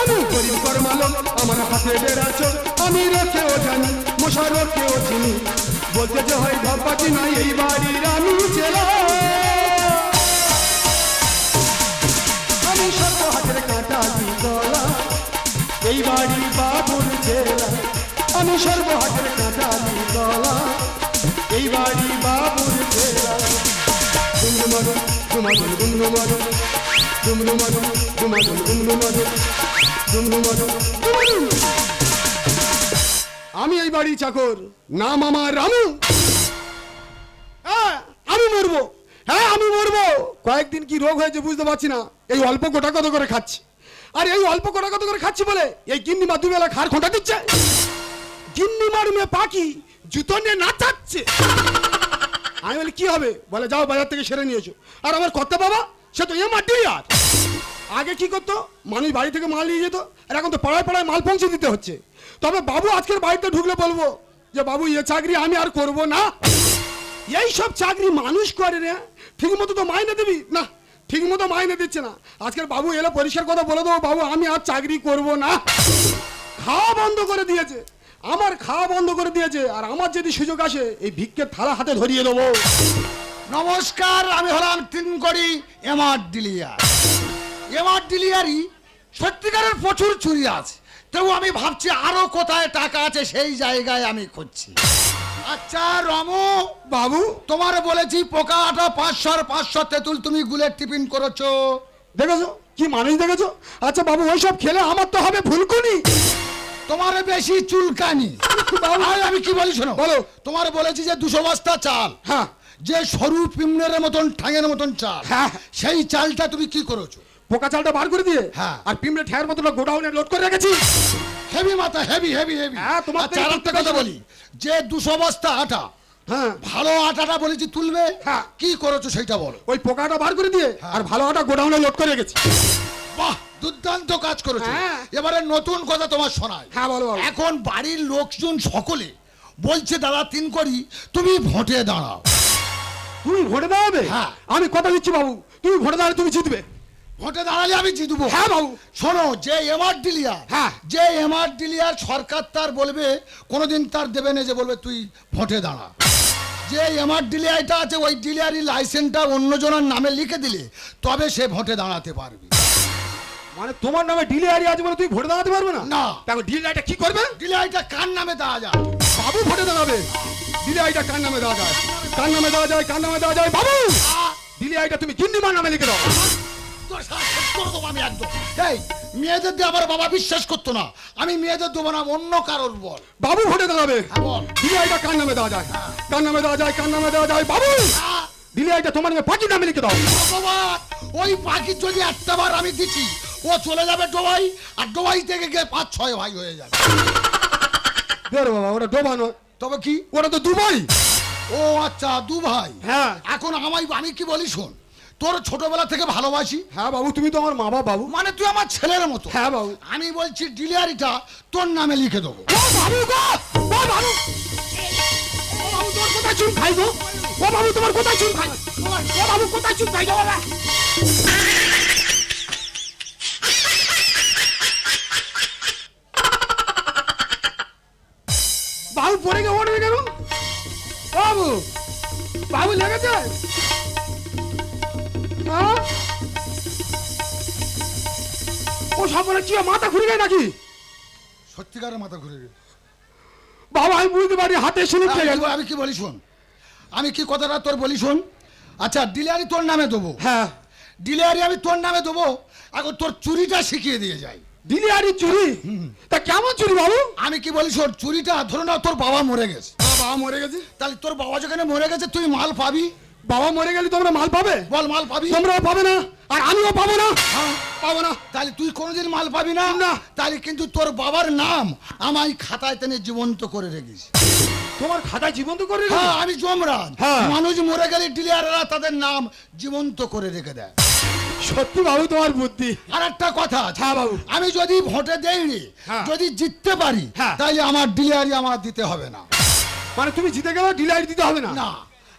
আমি গরিব কর্মালো আমার হাতে বেড়াচ্ছ আমি রোকেও জানি মশা রোকেও চিনি বলতে যে হয় ভাববাটি নাই এই বাড়ির আমি ছেলে আমি সর্ব হাতের কাঁটা দি গলা এই বাড়ি বাবুর জেলা। আমি সর্ব হাতের কাঁটা দি আমি এই বাড়ি চাকর, নাম আমার রামু। হ্যাঁ আমি মরবো। হ্যাঁ আমি মরবো। কয়েকদিন কি রোগ হয়েছে বুঝতে পারছি না। এই অল্প গোটা কত করে খাচ্ছি? আর এই অল্প গোটা কত করে খাচ্ছি বলে এই গিন্নি মা দুবেলা খার খোঁটা দিচ্ছে? গিন্নি মার মেয়ে পাখি জুতো নিয়ে নাচাচ্ছে। আমি বলি, কি হবে? বলে, যাও বাজার থেকে সেরে নিয়েছো। আর আমার কত বাবা, সে তো এ আর আগে কি করতো? মানুষ বাড়ি থেকে মাল নিয়ে যেত, আর এখন তো পাড়ায় পাড়ায় মাল পৌঁছে দিতে হচ্ছে। তবে বাবু আজকের বাড়িতে ঢুকলে বলব যে, বাবু, এ চাকরি আমি আর করব না। এই সব চাকরি মানুষ করে রে। ঠিক মতো তো মাইনে দিবি? না ঠিক মতো মাইনে দিচ্ছে না। আজকের বাবু এলে পরিষ্কার কথা বলে দেবো, বাবু, আমি আর চাকরি করব না। খাওয়া বন্ধ করে দিয়েছে। আমার খাওয়া বন্ধ করে দিয়েছে আর আমার যদি সুযোগ আসে এই ভিক্ষের থালা হাতে ধরিয়ে দেবো। নমস্কার আমি হলাম তিনকড়ি এমার ডিলিয়ার এমার ডিলিয়ারই সত্যিকারের প্রচুর চুরি আছে। তবু আমি ভাবছি আরও কোথায় টাকা আছে সেই জায়গায় আমি খুঁজছি। আচ্ছা রমু বাবু? তোমার বলেছি পোকা আটা পাঁচশোর পাঁচশো তেঁতুল তুমি গুলের টিফিন করেছ। দেখেছ? কি মানুষ দেখেছ? আচ্ছা বাবু ওইসব খেলে আমার তো হবে ফুলকুনি তোমার বেশি চুলকানি। আর আমি কি বলি শোনো? বলো। তোমার বলেছি যে দুশো বস্তা চাল। হ্যাঁ। যে সরু পিমনের মতন ঠাঙের মতন চাল। হ্যাঁ। সেই চালটা তুমি কি করেছ? পোকা চালটা বার করে দিয়ে হ্যাঁ। আর পিমড়ে ঠেয়ার মতন গোডাউনে লোড করে রেখেছি। হেভি মাথা হেভি হেভি হেভি। হ্যাঁ, তোমার থেকে কথা বলি। যে দুশো বস্তা আটা হ্যাঁ। ভালো আটাটা বলেছি তুলবে? হ্যাঁ। কি করেছ সেটা বলো। ওই পোকাটা বার করে দিয়ে আর ভালো একটা গোডাউনে লোড করে রেখেছি। বাহ! দুর্দান্ত কাজ করেছ। হ্যাঁ। এবারে নতুন কথা তোমার শোনায়। হ্যাঁ বলো বাবু এখন বাড়ির লোকজন সকলে বলছে দাদা তিন করি তুমি ভোটে দাঁড়াও। তুমি ভোটে দাঁড়াবে? হ্যাঁ। আমি কথা দিচ্ছি বাবু। তুমি ভোটে দাঁড়ালে তুমি জিতবে। ভোটে দাঁড়ালে আমি জিতবো। হ্যাঁ বাবু। শোনো যে এমআর ডিলিয়ার হ্যাঁ। যে এমআর ডিলিয়ার সরকার তার বলবে কোনোদিন তার দেবে না যে বলবে তুই ভোটে দাঁড়া। যে এমআর ডিলিয়ারটা আছে ওই ডিলিয়ারি লাইসেন্সটা অন্যজনের নামে লিখে দিলে তবে সে ভোটে দাঁড়াতে পারবে। মানে তোমার নামে ডিলে আরি আছে বলে তুমি ভোট দাঁড়াতে পারবে না? না। দেখো ডিলে আইটা কি করবে? ডিলিয়ারিটা কার নামে দেওয়া যায়? বাবু ভোটে দাঁড়াবে। ডিলে আইটা কার নামে দেওয়া যায়? কার নামে দেওয়া যায়? কার নামে দেওয়া যায়? বাবু! ডিলে আইটা তুমি গিন্নিমার নামে লিখে দাও। তোর সাথে শেষ করে আমি একদম। এই মেয়েদের দিয়ে আমার বাবা বিশ্বাস করতো না। আমি মেয়েদের দেবো না অন্য কারোর বল। বাবু ভোটে দাঁড়াবে। হ্যাঁ, বল। ডিলে আইটা কার নামে দেওয়া যায়? কার নামে দেওয়া যায়? কার নামে দেওয়া যায়? বাবু! আহ! ডিলে আইটা তোমার নামে পাখির নামে লিখে দাও। ভগবান ওই পাখির যদি একটা বার আমি দিচ্ছি ও চলে যাবে ডোবাই আর ডোবাই থেকে গিয়ে পাঁচ ছয় ভাই হয়ে যাবে। দেড় বাবা ওটা ডোবা নয়। তবে কি? ওটা তো দুবাই। ও আচ্ছা দু ভাই হ্যাঁ। এখন আমায় আমি কি বলি শোন তোর ছোটবেলা থেকে ভালোবাসি। হ্যাঁ বাবু তুমি তো আমার মা বাবা বাবু। মানে তুই আমার ছেলের মতো। হ্যাঁ বাবু। আমি বলছি ডিলিয়ারিটা তোর নামে লিখে দেবো। ও বাবু গো ও বাবু। ও বাবু তোর কোথায় চুল খাই গো? ও বাবু তোমার কোথায় চুল খাই? ও বাবু কোথায় চুল খাই গো বাবা বাবু? বাবু বাবু লেগেছে? ও সামনে কি মাথা ঘুরে যায় নাকি? সত্যিকারের মাথা ঘুরে গেছে বাবা আমি বুঝতে পারি হাতে সিলিপ আমি কি- বলি শোন? আমি কি কথাটা তোর বলি শোন? আচ্ছা ডিলিয়ারি তোর নামে দেবো। হ্যাঁ। ডিলিয়ারি আমি তোর নামে দেবো এখন তোর চুরিটা শিখিয়ে দিয়ে যাই। ডিলিয়ারি চুরি? তা কেমন চুরি বাবু? আমি কি বলি শোন চুরিটা ধরে না তোর বাবা মরে গেছে। বাবা মরে গেছে। তাহলে তোর বাবা যেখানে মরে গেছে তুই মাল পাবি? বাবা মরে গেলে তোমরা মাল পাবে? বল মাল পাবি? তোমরাও পাবে না আর আমিও পাবো না। হ্যাঁ। পাবো না। তাহলে তুই কোনোদিন মাল পাবি না? না। তাহলে কিন্তু তোর বাবার নাম আমায় খাতায় টেনে জীবন্ত করে রেখেছি তোমার খাতায় জীবন্ত করে? হ্যাঁ আমি যমরাজ। হ্যাঁ। মানুষ মরে গেলে ডিলিয়াররা তাদের নাম জীবন্ত করে রেখে দেয়। সত্যি বাবু তোমার বুদ্ধি। আর একটা কথা আছে। হ্যাঁ বাবু। আমি যদি ভোটে দেইনি হ্যাঁ। যদি জিততে পারি হ্যাঁ। তাহলে আমার ডিলিয়ারি আমার দিতে হবে না। মানে তুমি জিতে গেলে ডিলাইট দিতে হবে না। না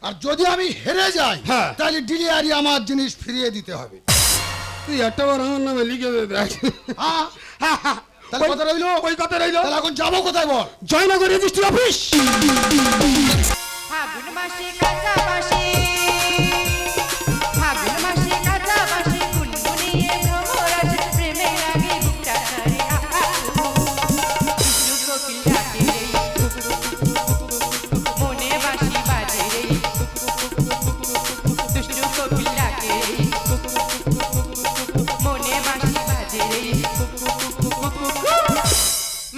আর যদি আমি হেরে যাই হ্যাঁ। তাহলে ডিলিয়ারি আমার জিনিস ফিরিয়ে দিতে হবে। তুই একটা বার আমার নামে লিখে দে দেখ। হ্যাঁ? হ্যাঁ, হ্যাঁ। তাহলে কথা রইল? ওই কথা রইল। তাহলে এখন যাব কোথায় বল? Joynagar registry office. ফাগুন মাসে কাঁচা বাসে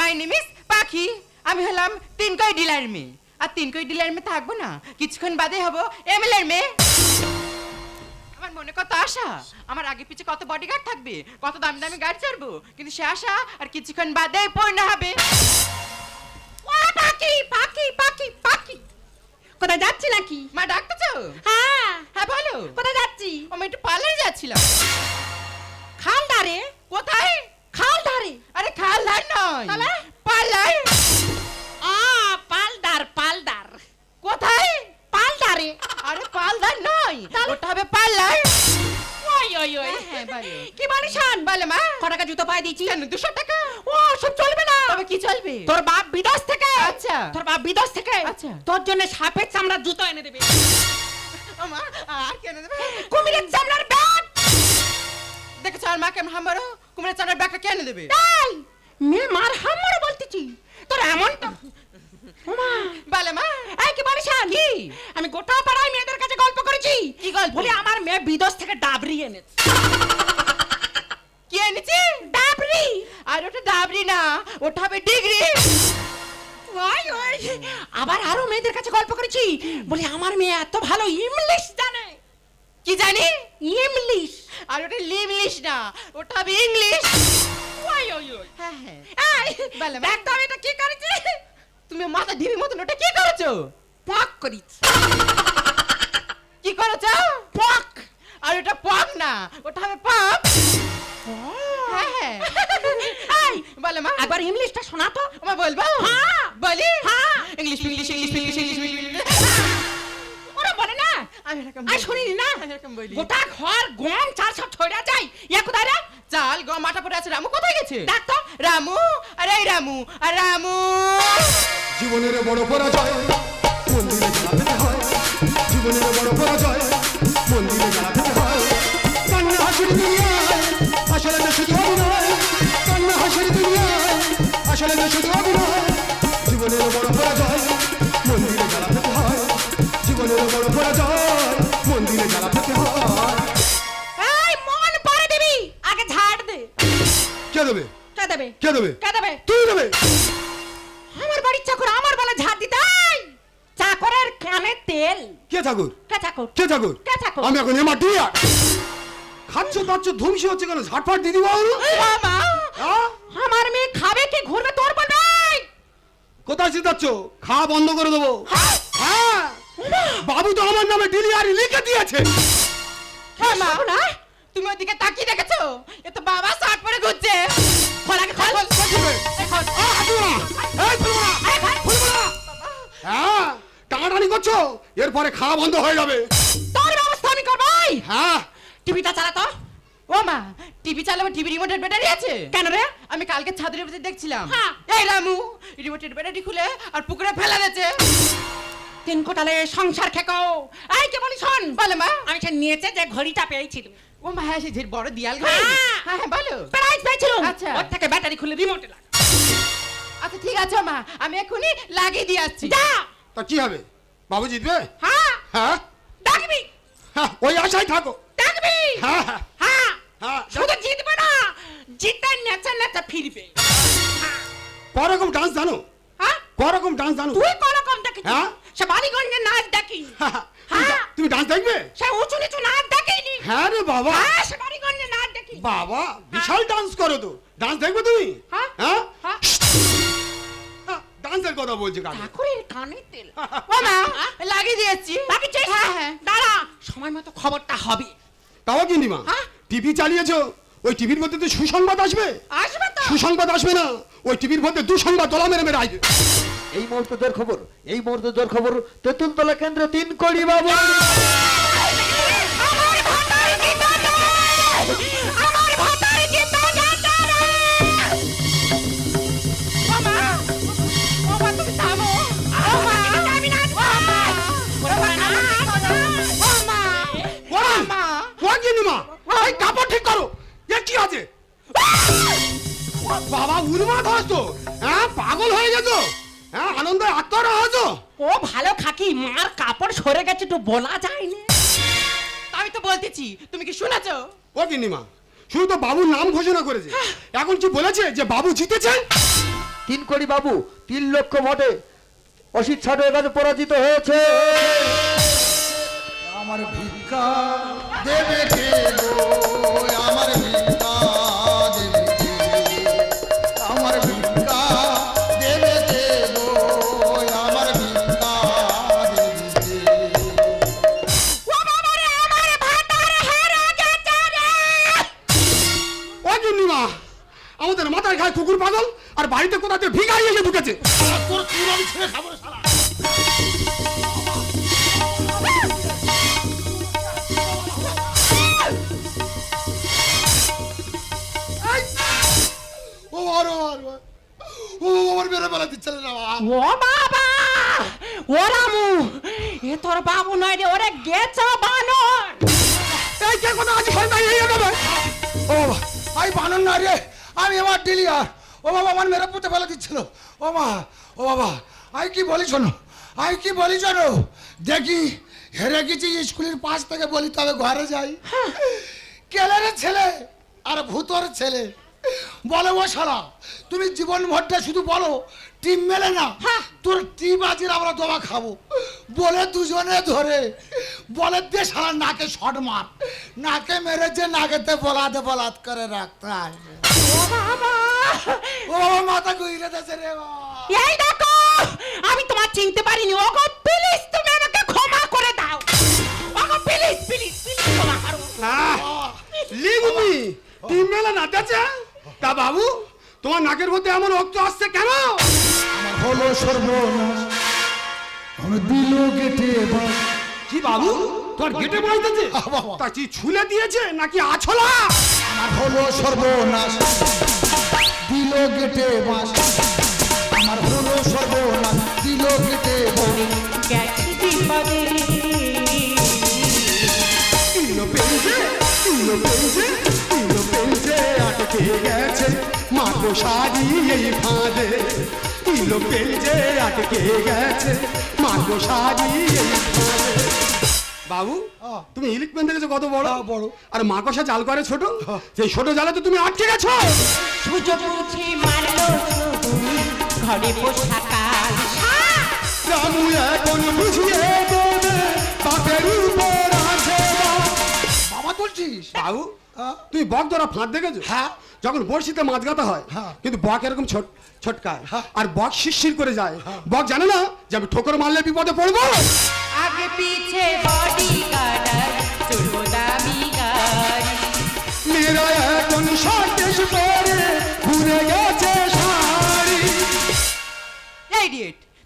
মাই নেম ইজ পাখি আমি হলাম তিনকই ডিলার মেয়ে। আর তিনকই ডিলার মেয়ে থাকব না কিছুক্ষণ বাদে হব এমএলএর মেয়ে। আমার মনে কত আশা? আমার আগে পিছে কত বডিগার্ড থাকবে? কত দামি দামি গাড়ি চড়বো কিন্তু সে আশা আর কিছুক্ষণ বাদে পূর্ণ হবে। ও পাখি পাখি পাখি পাখি কোথায় যাচ্ছি নাকি? মা ডাকতেছো? হ্যাঁ। হ্যাঁ বলো। কোথায় যাচ্ছি? আমি একটু পার্লারে যাচ্ছিলাম। খাল ধারে কোথায়? খাল ধারে। আরে খাল্লার নয়। তাহলে? পার্লার আ পালদার পালদার। কোথায়? পালদারে। আরে পার্লার নয়। ওটা হবে পার্লার ওই ওই ওই। হ্যাঁ, বলো। কি বলিস শোন? বলে মা। ক টাকা জুতো পায়ে দিয়েছি কেন দুশো টাকা? ও সব চলবে না। তবে কি চলবে? তোর বাপ বিদেশ থেকে। আচ্ছা। তোর বাপ বিদেশ থেকে। আচ্ছা। তোর জন্য সাপের চামড়ার জুতো এনে দেবে। আমা আর কেন দেবে? কুমিরের চামড়ার ব্যাগ। দেখেছ আর মা কেমন হামারো কুমড়া চানার ব্যাগটা কেন দেবে? এই মেয়ে মার হামড়ে বলতেছি। তোর এমন তো ওমা! বলে মা! এই কি বলিস কি? আমি গোটা পাড়ায় মেয়েদের কাছে গল্প করেছি। কি গল্প? বলি আমার মেয়ে বিদেশ থেকে ডাবরি এনেছে। কি এনেছি? ডাবরি! আর ওটা ডাবরি না ওটা হবে ডিগ্রি। ওই ওই। আবার আরও মেয়েদের কাছে গল্প করেছি। বলি আমার মেয়ে এত ভালো ইংলিশ জানে। কি জানি? ইংলিশ আর ওটা লিমলিশ না ওটা হবে ইংলিশ ওই ওই ওই। হ্যাঁ হ্যাঁ। এই বলে, দেখ তো আমি এটা কি করেছি? তুমি মাথা ঢিবি মতন ওটা কি করেছ? পক করেছি। কি করেছ? পক। আর ওটা পপ না ওটা হবে পপ হ্যাঁ হ্যাঁ। এই বলে মা। একবার ইংলিশটা শোনা তো। আমার বলব? হ্যাঁ। বলি? হ্যাঁ। English English English English English বলি। শুনিনি না। গোটা ঘর গম চার সব ছড়া যায়। ইয়া কোথায় রে? চাল গম পড়ে আছে। রামু কোথায় গেছে? দেখ তো। রামু আরে রামু রামু। জীবনের বড় পরাজয় মন্দিরে হয়। জীবনের বড় পরাজয় মন্দিরে দাচ্ছ ধ্বংসী হচ্ছে কেন? ঝাটফাট দিদি বাবু মামা আমার মেয়ে খাবে কি ঘুরবে তোর বলবে এই! কোথায় চিতাচ্ছ খাওয়া বন্ধ করে দেবো। হ্যাঁ? বাবু তো আমার নামে ডিলিয়ারি লিখে দিয়েছে। হ্যাঁ মা। না তুমি ওদিকে তাকিয়ে দেখেছ? এ তো বাবা শার্ট পরে ঘুরছে। খোল আগে খোল। এই খোল। খোল। খুলবো না। হ্যাঁ? টানাটানি করছ? এরপরে খাওয়া বন্ধ হয়ে যাবে। তোর ব্যবস্থা আমি করব এই! হ্যাঁ। টিভিটা চালা তো। ও মা টিভি চালাবো টিভি রিমোটের ব্যাটারি আছে? কেন রে? আমি কালকে ছাদের উপরে দেখছিলাম। হ্যাঁ। এই রামু রিমোটের ব্যাটারি খুলে আর পুকুরে ফেলা দিয়েছে। তিন কোটালে সংসার খেকো। এই কে বলি শোন বলে মা। আমি সে নিয়েছে যে ঘড়িটা পেয়েছিলাম ও মা হ্যাঁ সে যে বড় দিয়াল ঘড়ি। হ্যাঁ। হ্যাঁ হ্যাঁ বলো। প্রাইজ পেয়েছিলাম। আচ্ছা। ওর থেকে ব্যাটারি খুলে রিমোটে লাগ আচ্ছা ঠিক আছে মা আমি এখনই লাগিয়ে দিয়ে আসছি। যা। তা কি হবে? বাবু জিতবে? হ্যাঁ। হ্যাঁ? ডাকবি। হ্যাঁ ওই আশায় থাকো। ডাকবি। হ্যাঁ হ্যাঁ। শুধু জিতবে না জিতে নেচে নেচে ফিরবে। করকম ডান্স জানো? হ্যাঁ? করকম ডান্স জানো? তুই কোন রকম দেখিস? হ্যাঁ? সে বালিগঞ্জে নাচ দেখি হ্যাঁ, তুমি হ্যাঁ। তুমি ডান্স দেখবে? সে উঁচু নিচু নাচ দেখিনি। হ্যাঁ রে বাবা। হ্যাঁ সে বালিগঞ্জে নাচ দেখি বাবা বিশাল ডান্স করো তো। ডান্স দেখবে তুমি? হ্যাঁ? হ্যাঁ? হ্যাঁ? হ্যাঁ, ডান্সের কথা বলছি কাকে? ঠাকুরের কানে তেল। ও মা লাগিয়ে দিয়ে আসছি হ্যাঁ হ্যাঁ। দাঁড়া। সময় মতো খবরটা হবে। তাও কিন্তু মা? হ্যাঁ? টিভি চালিয়েছো ওই টিভির মধ্যে তো সুসংবাদ আসবে। আসবে তো। সুসংবাদ আসবে না। ওই টিভির মধ্যে দুসংবাদ দলা মেরে মেরে আসবে। এই মুহূর্তে খবর এই মুহূর্তে খবর তেঁতুলতলা কেন্দ্র তিন কোটি বাবু করো কি আছে? বাবা উন্মাদ হস তো। হ্যাঁ পাগল হয়ে গেছো। হ্যাঁ আনন্দে আত্মরা হয়েছো। ও ভালো খাকি মার কাপড় সরে গেছে তো বলা যায় না। আমি তো বলতেছি তুমি কি শুনেছো? ও গিন্নিমা শুধু তো বাবুর নাম ঘোষণা করেছে। এখন কি বলেছে যে বাবু জিতেছে? তিন কোটি বাবু তিন লক্ষ ভোটে অসিত ছাড়ের কাছে পরাজিত হয়েছে। আমার ভিক্ষা দেবে কুকুর পাগল আর বাড়িতে কোথা কোথাতে ভিখারি এসে ঢুকেছে তোর চুল আমি ছেড়ে খাব রে শালা। ও আর ও ও আমার মেরে বেলা দিচ্ছে না ও বাবা ও রামু এ তোর বাবু নয় রে ওরে গেছ বানর এই কে কথা এই ও বানর না রে আমি আমার ডিলিয়ার ও বাবা আমার মেরে পুঁতে ফেলে দিচ্ছিল। ও মা ও বাবা আমি কি বলি শোনো আমি কি বলি শোনো দেখি হেরে গেছি স্কুলের পাশ থেকে বলি তবে ঘরে যাই। কেলের ছেলে আর ভূতর ছেলে? বলে ও শালা তুমি জীবন ভরটা শুধু বলো টিম মেলে না? তোর টিম আজের আমরা দোয়া খাব। বলে দুজনে ধরে বলে দে শালা নাকে শট মার। নাকে মেরেছে নাকেতে বলাতে বলাত করে রাখতে আসবে। ও ও মাথা গুইলে দেছে রে এই দেখো আমি তোমার চিনতে পারিনি। ওগো প্লিজ তুমি আমাকে ক্ষমা করে দাও। ওগো প্লিজ প্লিজ প্লিজ ক্ষমা করো। লিগুমি তিন মেলা নাচাচ্ছে? তা বাবু তোমার নাকের মধ্যে এমন রক্ত আসছে কেন? হলো সর্বনাশ। আমি দিল কেটে বাস কি বাবু তোর গেটে বলতেছে তা কি ছুলে দিয়েছে নাকি আছলা? আমার হলো সর্বনাশ। দিল কেটে বাস। আমার হলো সর্বনাশ দিল বাস গেছি বিপদে। কিলো পেয়েছে কিলো পেয়েছে কিলো পেয়েছে আটকে গেছে মাগো শাড়ি এই ফাঁদে। কিলো পেয়েছে আটকে গেছে মাগো শাড়ি এই ফাঁদে। বাবু তুমি ইলিক পেন দেখেছ কত বড়? বড়। আর মাকসা জাল করে ছোট? সেই ছোট জালে তো তুমি আটকে গেছো? সূর্য বুঝে মারলো তুমি ঘরে পোশাকাল রামু এখন বুঝিয়ে দেবে বাপের উপর আছে। বাবা তুলছিস? বাবু হ্যাঁ? তুমি বক ধরা ফাঁদ দেখেছ হ্যাঁ। যখন বড়শিতে মাছ গাঁথা হয় হ্যাঁ। কিন্তু বক এরকম ছোট ছোটকায় হ্যাঁ। আর বক শিরশির করে যায় বক জানে না যে আমি ঠোকর মারলে বিপদে পড়ব আগে পিছে বডি গার্ডার চলবো দামি গাড়ি মেয়েরা এখন সন্দেশ করে ঘুরে গেছে শাড়ি এই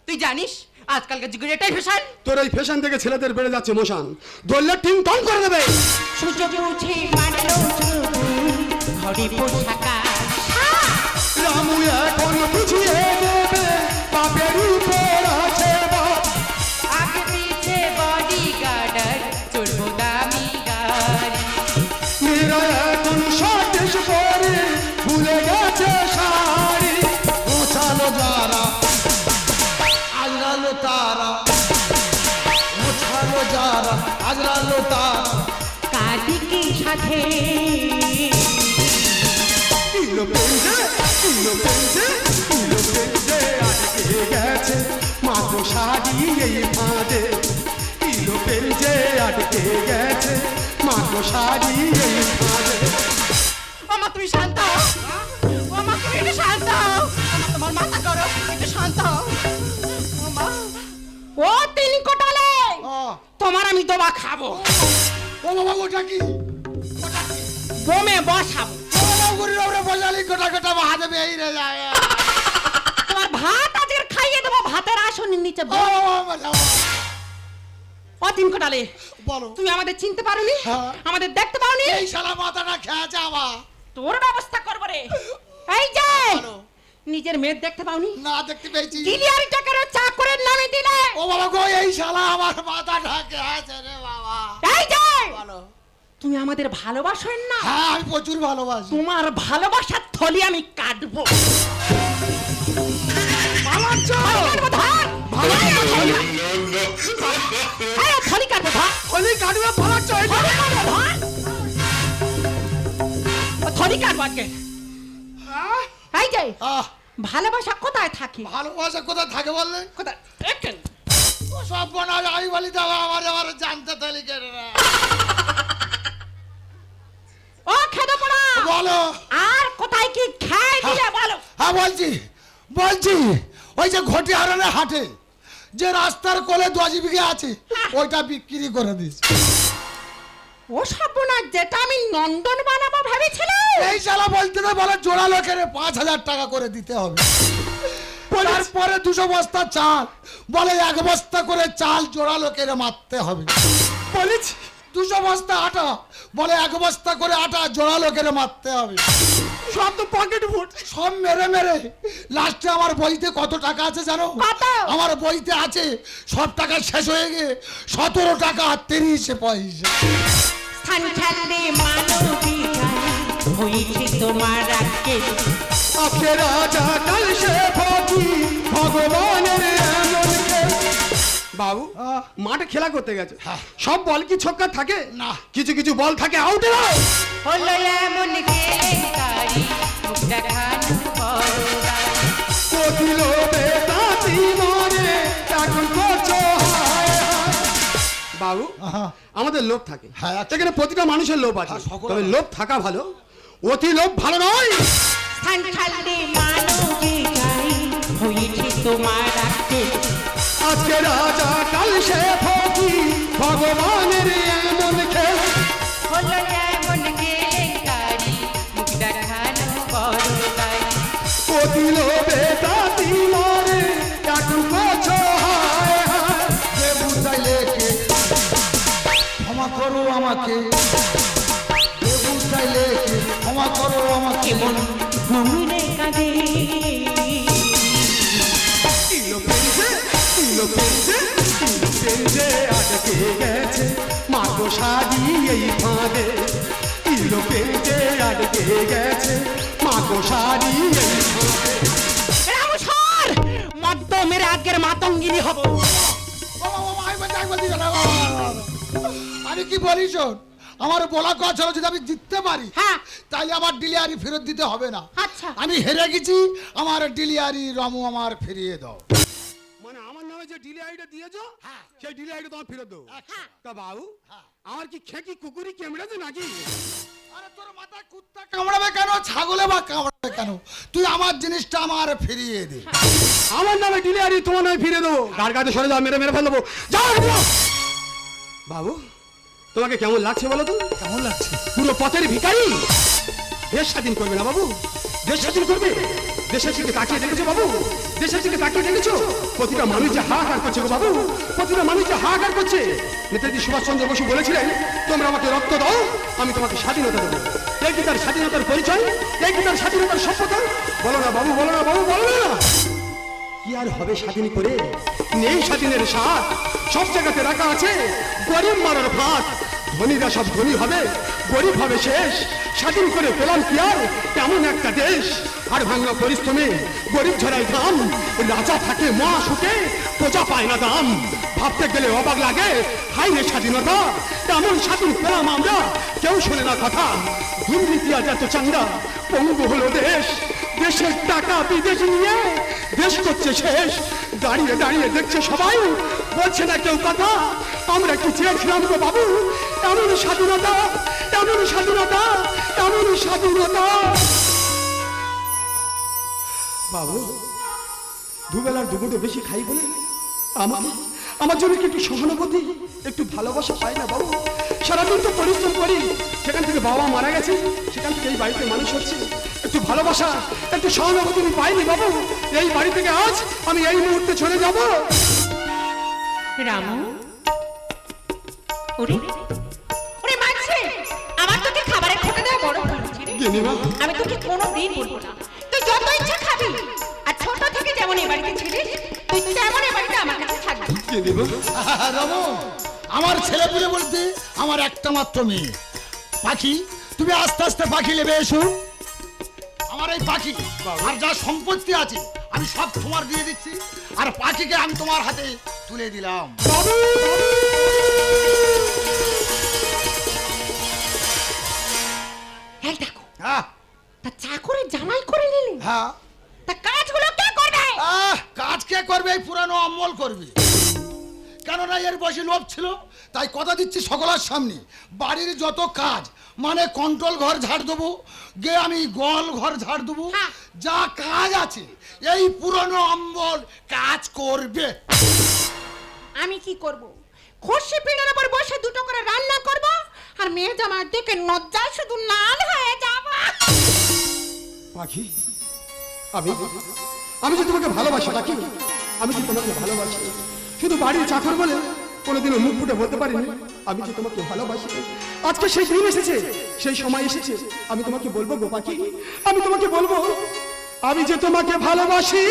তুই জানিস আজকালকার যুগের এটাই ফ্যাশন। তোর এই ফ্যাশন থেকে ছেলেদের বেড়ে যাচ্ছে মোশান। ধরলে টিং টং করে দেবে। সুযোগ বুঝে তুমি ঘরে পোশাকাল রামু এখন বুঝিয়ে দেবে বাপের উপর আছে বাপ। আগে পিছে বডি গার্ডার চলবো দামি গাড়ি। মেয়েরা এখন সন্দেশ করে ভুলে গেছে আটকে গেছে মাত্র শাড়ি এই ফাঁদে। কিলো পেয়েছে আটকে গেছে মাত্র শাড়ি এই ফাঁদে। মামা তুমি শান্ত। মামা তুমি একটু শান্ত তোমার মাথা করো একটু শান্ত। মামা ও তিন কোটালে তোমার আমি দবা খাব। ও বাবা ওটা কি? বোমে বসাবো। বজালি গোটা গোটা হাতে বেরিয়ে যায় তোমার ভাত আজকে খাইয়ে দেবো ভাতের আসনের নিচে ও, বস। ও, ও, ও, ও তিন কোটালে বলো। তুমি আমাদের চিনতে পারোনি? হ্যাঁ। আমাদের দেখতে পাওনি? এই শালা মাথাটা খেয়েছে আমার তোর ব্যবস্থা করব রে। এই যে। নিজের মেয়ের দেখতে পাওনি? না দেখতে পেয়েছি। ডিলিয়ারি টাকার চাকরের নামে দিলে। ও বাবা গো এই শালা আমার মাথাটা খেয়েছে রে বাবা। এই যে বলো। তুমি আমাদের ভালোবাসেন না? হ্যাঁ আমি প্রচুর ভালোবাসি। তোমার ভালোবাসার থলি আমি কাটবো। পালাচ্ছ কাটবো ধর। এই, থলি কাটবো ধর। ওই কাটবে পালাচ্ছ এই থলি কাটবো ধর। ও, থলি কাটবো আজকে। এই যে আহ, ভালোবাসা কোথায় থাকে? ভালোবাসা কোথায় থাকে বললেন কোথায়। ও সব বোনার আমি বলি দেওয়া আমার আমার জানতে তালি ও খেতে পড়া। বলো। আর কোথায় কি খেয়ে দিলে বলো। হ্যাঁ বলছি বলছি ওই যে ঘটি হারানে হাটে যে রাস্তার কোলে দশ বিঘে আছে ওইটা বিক্রি করে দিস ও সব যেটা আমি নন্দন বানাবো ভেবেছিলাম এই শালা বলতে তো বলে জোড়া লোকের পাঁচ হাজার টাকা করে দিতে হবে। তারপরে দুশো বস্তা চাল বলে এক বস্তা করে চাল জোড়া লোকের মারতে হবে। বলেছি। দুশো বস্তা আটা। বলে এক বস্তা করে আটা জোড়া লোকের মারতে হবে। সব তো পকেট ফুট সব মেরে মেরে। লাস্টে আমার বইতে কত টাকা আছে জানো? কত? আমার বইতে আছে সব টাকা শেষ হয়ে গিয়ে সতেরো টাকা তিরিশ পয়সা। তোমার ভগবানের। বাবু মাঠে খেলা করতে গেছে। সব বল কি ছক্কা থাকে? না। কিছু কিছু বল থাকে আউটে। বাবু আমাদের লোভ থাকে। হ্যাঁ, এখানে প্রতিটা মানুষের লোভ আছে। হ্যাঁ, তবে লোভ। থাকা ভালো। অতি লোভ ভালো নয়। তোমার আজকে রাজা কাল সে ফকি ভগবানের এমন খেলা হলো এমন কেলেঙ্কারি মুখ দেখানো বড়দাই। কোকিল বেতাতি মনে এখন করছ হায় হায় যে বুঝাইলে কে ক্ষমা করো আমাকে যে বুঝাইলে কে ক্ষমা করো আমাকে কেমন শাড়ি এই ফাঁদে ইলো আটকে গেছে মাগো শাড়ি এই ফাঁদে রামসর মদ্য মেরে আজকের মাতঙ্গিনী হব। আমি কি বলি শোন আমার বলা কথা ছিল যদি আমি জিততে পারি হ্যাঁ। তাহলে আমার ডিলিয়ারি ফেরত দিতে হবে না। আচ্ছা। আমি হেরে গেছি আমার ডিলিয়ারি রমু আমার ফিরিয়ে দাও। মানে আমার নামে যে ডিলে আইডি দিয়েছ সেই ডিলে আইডি তোমার ফেরত দেবো। তা বাবু আমার কি খেকি কুকুরি কেমড়েছে নাকি? আরে তোর মাথায় কুত্তা কামড়াবে কেন? ছাগলে বা কামড়াবে কেন? তুই আমার জিনিসটা আমার ফিরিয়ে দে। আমার নামে ডিলে আইডি তোমার নামে ফিরে দেবো। গার কাছে সরে যাও মেরে মেরে ফেলব। যাও। বাবু তোমাকে কেমন লাগছে বলো তো? কেমন লাগছে? পুরো পথের ভিখারি। দেশ স্বাধীন করবে না বাবু? দেশ স্বাধীন করবে? দেশের দিকে তাকিয়ে দেখেছ বাবু? দেশের দিকে তাকিয়ে দেখেছ? প্রতিটা মানুষ যে হাহাকার করছে গো বাবু, প্রতিটা মানুষ যে হাহাকার করছে। নেতাজি সুভাষচন্দ্র বসু বলেছিলেন, তোমরা আমাকে রক্ত দাও, আমি তোমাকে স্বাধীনতা দেবো। এই কি তার স্বাধীনতার পরিচয়? এই কি তার স্বাধীনতার সভ্যতা? বলো না বাবু, বলো না বাবু, বলো না। কি আর হবে স্বাধীন করে? নেই স্বাধীনের স্বাদ সব জায়গাতে রাখা আছে, গরিব মারার ভাত ধনীরা সব ধনী হবে, গরিব হবে শেষ। স্বাধীন করে পেলাম কি আর? তেমন একটা দেশ। আর ভাঙা পরিশ্রমে গরিব ঝরাই দাম রাজা থাকে মা সুখে, প্রজা পায় না দাম। ভাবতে গেলে অবাক লাগে হাই রে স্বাধীনতা। তেমন স্বাধীন পেলাম আমরা, কেউ শোনে না কথা। দুর্নীতি আজ এত চাঙ্গা, পঙ্গু হলো দেশ। দেশের টাকা বিদেশ নিয়ে দেশ করছে শেষ। দাঁড়িয়ে দাঁড়িয়ে দেখছে সবাই বলছে না কেউ কথা? আমরা কি চেয়েছিলাম গো বাবু? এমন স্বাধীনতা এমন স্বাধীনতা এমন স্বাধীনতা। বাবু, দুবেলার দুপুরে বেশি খাই বলে আমার আমার জন্য কি একটু সহানুভূতি, একটু ভালোবাসা পাই না বাবু? সারাদিন তো পরিশ্রম করি, সেখান থেকে বাবা মারা গেছে, সেখান থেকে এই বাড়িতে মানুষ হচ্ছে। একটু ভালোবাসা, একটু সহানুভূতি আমি পাইনি বাবু। এই বাড়ি থেকে আজ আমি এই মুহূর্তে চলে যাব। রামু। ওরে। ওরে মানছে আমার তোকে খাবারের খোটা দেওয়া বড় ভুল হয়েছে রে। গিন্নিমা। আমি তোকে কোনো দিন বলব না। তুই যত ইচ্ছা খাবি। আর ছোট থেকে যেমন এই বাড়িতে ছিলিস তুই তেমন এই বাড়িতে আমার কাছে থাকবি। গিন্নিমা। রামু আমার ছেলে পুলে বলতে আমার একটা মাত্র মেয়ে। পাখি তুমি আস্তে আস্তে পাখি নেবে এসো। আমার এই পাখি আর যা সম্পত্তি আছে আমি সব তোমার দিয়ে দিচ্ছি। আর পাখিকে আমি তোমার হাতে তুলে দিলাম। এই দেখো হ্যাঁ। তা চাকরে জামাই করে নিলি? হ্যাঁ। তা কাজগুলো কে করবে? আহ কাজ কে করবে এই পুরানো অমল করবে? কেননা এর বসে লোভ ছিল তাই কথা দিচ্ছি সকলের সামনে। বাড়ির যত কাজ মানে কন্ট্রোল ঘর ঝাড় দেবো গে আমি গল ঘর ঝাড় দেবো হ্যাঁ। যা কাজ আছে এই পুরনো অম্বল কাজ করবে। আমি কি করব? খসি পিঁড়ের উপর বসে দুটো করে রান্না করব আর মেয়ে জামার দিকে লজ্জায় শুধু লাল হয়ে যাব। পাখি আমি আমি যে তোমাকে ভালোবাসি পাখি আমি যে তোমাকে ভালোবাসি শুধু বাড়ির চাকর বলে কোনোদিনও মুখ ফুটে বলতে পারিনি আমি যে তোমাকে ভালোবাসি আজকে সেই দিন এসেছে সেই সময় এসেছে আমি তোমাকে বলব গো পাখি আমি তোমাকে বলব আমি যে তোমাকে ভালোবাসি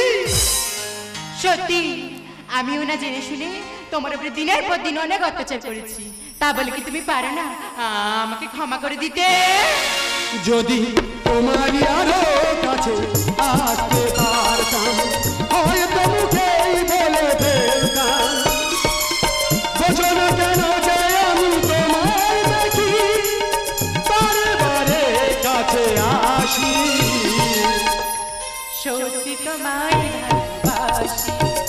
সত্যি আমিও না জেনে শুনে তোমার উপরে দিনের পর দিন অনেক অত্যাচার করেছি। তা বলে কি তুমি পারো না? আমাকে ক্ষমা করে দিতে। যদি তোমারই আরও কাছে আসতে পারতাম হয়তো মুখেই বলে ফেলতাম। বোঝো না কেন যে আমি তোমায় দেখি বারে বারে কাছে আসি। সত্যি তোমায় ভালোবাসি।